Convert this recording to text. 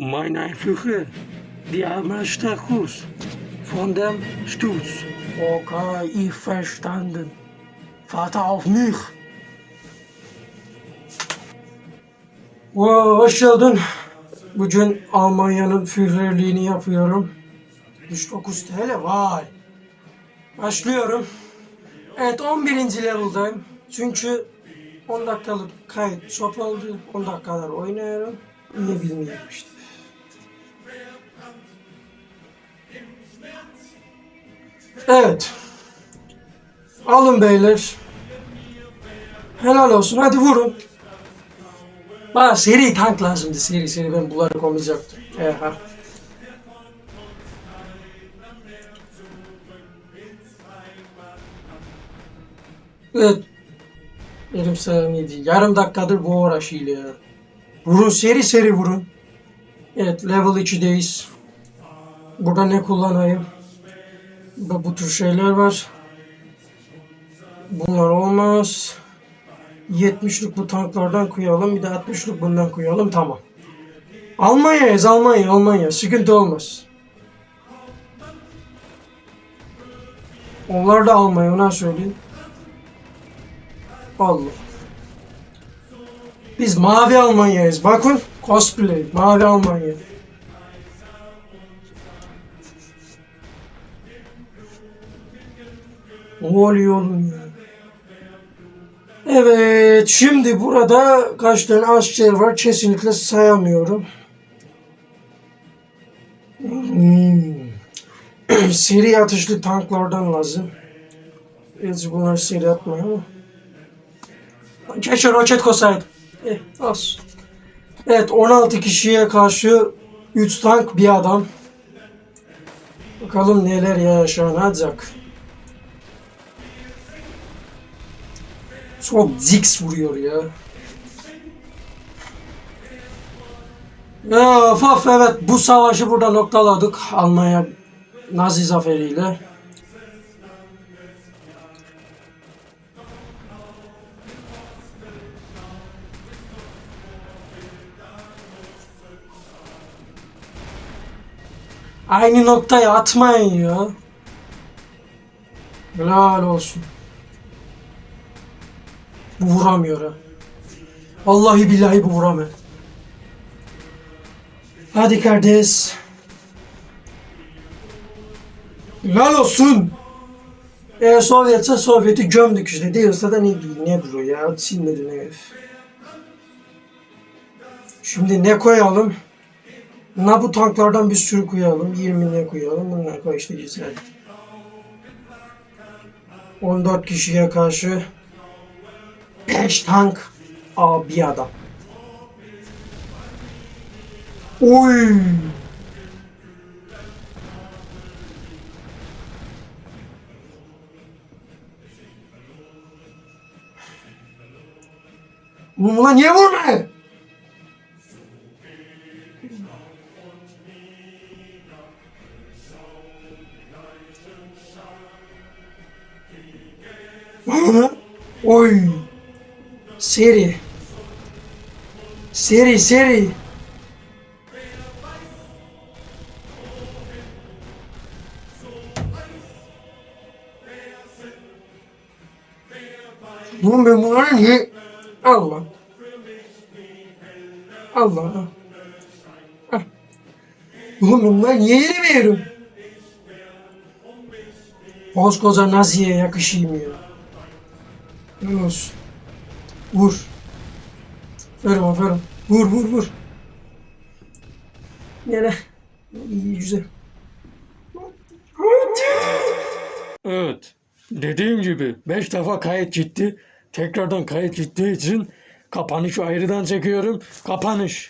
Meine Einflüche, die haben Stachus von dem Sturz. Okay, ich verstanden. Vater auf mich. Wow, hoş geldin. Bugün Almanya'nın führerliğini yapıyorum. 69 TL vay. Başlıyorum. Evet 11. level'dayım. Çünkü 10 dakikalık kayıt çok oldu. 10 dakikalar oynuyorum. Niye bilmiyorum işte. Evet. Alın beyler. Helal olsun. Hadi vurun. Bana seri tank lazımdı. Seri seri ben bunları komayacaktım. Eha. Evet. Sayem değil. Yarım dakikadır bu uğraşıyla ya. Vurun seri seri vurun. Evet level 2'deyiz. Burada ne kullanayım? Bu, bu tür şeyler var. Bunlar olmaz. 70'lik bu tanklardan koyalım. Bir de 60'lık bundan koyalım. Tamam. Almanya'yız Almanya Almanya. Sıkıntı olmaz. Onlar da Almanya ona söyleyeyim. Allah. Biz mavi Almanya'yız. Bakın cosplay. Mavi Almanya. Ya? Evet, şimdi burada kaç tane asker var kesinlikle sayamıyorum. Hmm. seri atışlı tanklardan lazım. Biz bunlar seri atmıyor ama. Keşke roket koysaydı. Eh, olsun. Evet, 16 kişiye karşı 3 tank bir adam. Bakalım neler yaşanacak. Çok zix vuruyor ya. Of of evet bu savaşı burada noktaladık Almanya Nazi zaferiyle. Aynı noktaya atmayın ya. Helal olsun. Bu vuramıyor ha. Vallahi billahi bu vuramıyor. Hadi kardeş. Helal olsun. Eğer Sovyetse Sovyet'i gömdük işte. Değilse de ne, ne duruyor ya. Silmedin herif. Şimdi ne koyalım? Na bu tanklardan bir sürü koyalım. 20 ne koyalım? Bunlar koy işte güzel. 14 kişiye karşı 5 tank. Aa bir adam. Oy. Ulan niye vurma? Oy. Seri. Seri seri. Oğlum ben bunları niye... Allah. Allah. Ah. Oğlum ben bunları niye yemiyorum? Koskoca Nazi'ye yakışayım ya. Ne olsun. Vur. Verim aferin. Vur vur vur. Nere? İyi güzel. Evet. Dediğim gibi 5 defa kayıt gitti. Tekrardan kayıt gittiği için kapanışı ayrıdan çekiyorum. Kapanış.